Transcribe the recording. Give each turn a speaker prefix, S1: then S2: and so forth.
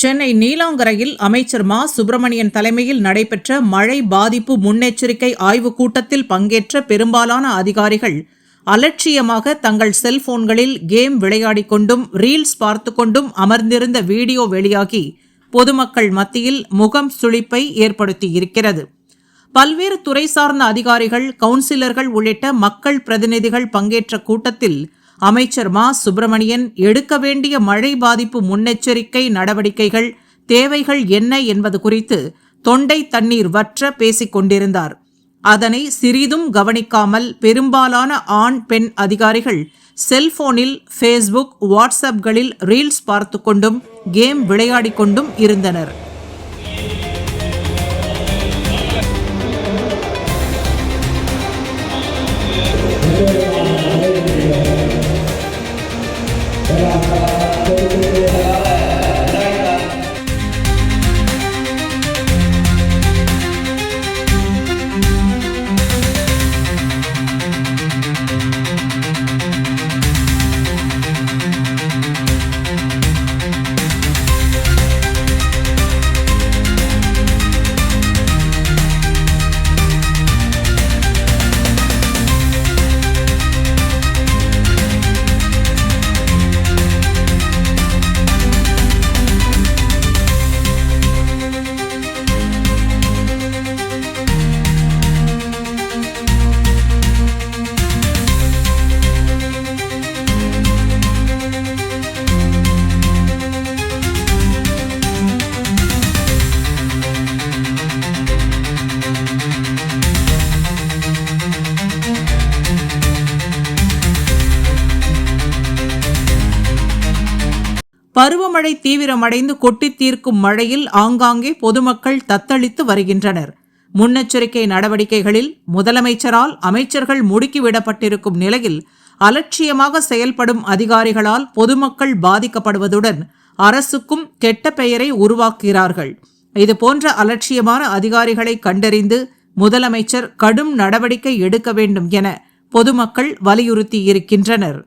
S1: சென்னை நீலாங்கரையில் அமைச்சர் மா. சுப்பிரமணியன் தலைமையில் நடைபெற்ற மழை பாதிப்பு முன்னெச்சரிக்கை ஆய்வுக் கூட்டத்தில் பங்கேற்ற பெரும்பாலான அதிகாரிகள் அலட்சியமாக தங்கள் செல்போன்களில் கேம் விளையாடிக் கொண்டும் ரீல்ஸ் பார்த்து கொண்டும் அமர்ந்திருந்த வீடியோ வெளியாகி பொதுமக்கள் மத்தியில் முகம் சுழிப்பை ஏற்படுத்தியிருக்கிறது. பல்வேறு துறை சார்ந்த அதிகாரிகள் கவுன்சிலர்கள் உள்ளிட்ட மக்கள் பிரதிநிதிகள் பங்கேற்ற கூட்டத்தில் அமைச்சர் மா. சுப்பிரமணியன் எடுக்க வேண்டிய மழை பாதிப்பு முன்னெச்சரிக்கை நடவடிக்கைகள் தேவைகள் என்ன என்பது குறித்து தொண்டை தண்ணீர் வற்ற பேசிக் கொண்டிருந்தார். அதனை சிறிதும் கவனிக்காமல் பெரும்பாலான ஆண் பெண் அதிகாரிகள் செல்போனில் ஃபேஸ்புக் வாட்ஸ்அப்களில் ரீல்ஸ் பார்த்து கொண்டும் கேம் விளையாடிக் கொண்டும் இருந்தனர். Thank you. பருவமழை தீவிரமடைந்து கொட்டித் தீர்க்கும் மழையில் ஆங்காங்கே பொதுமக்கள் தத்தளித்து வருகின்றனர். முன்னெச்சரிக்கை நடவடிக்கைகளில் முதலமைச்சரால் அமைச்சர்கள் முடுக்கிவிடப்பட்டிருக்கும் நிலையில் அலட்சியமாக செயல்படும் அதிகாரிகளால் பொதுமக்கள் பாதிக்கப்படுவதுடன் அரசுக்கும் கெட்ட பெயரை உருவாக்குகிறார்கள். இதுபோன்ற அலட்சியமான அதிகாரிகளை கண்டறிந்து முதலமைச்சர் கடும் நடவடிக்கை எடுக்க வேண்டும் என பொதுமக்கள் வலியுறுத்தியிருக்கின்றனர்.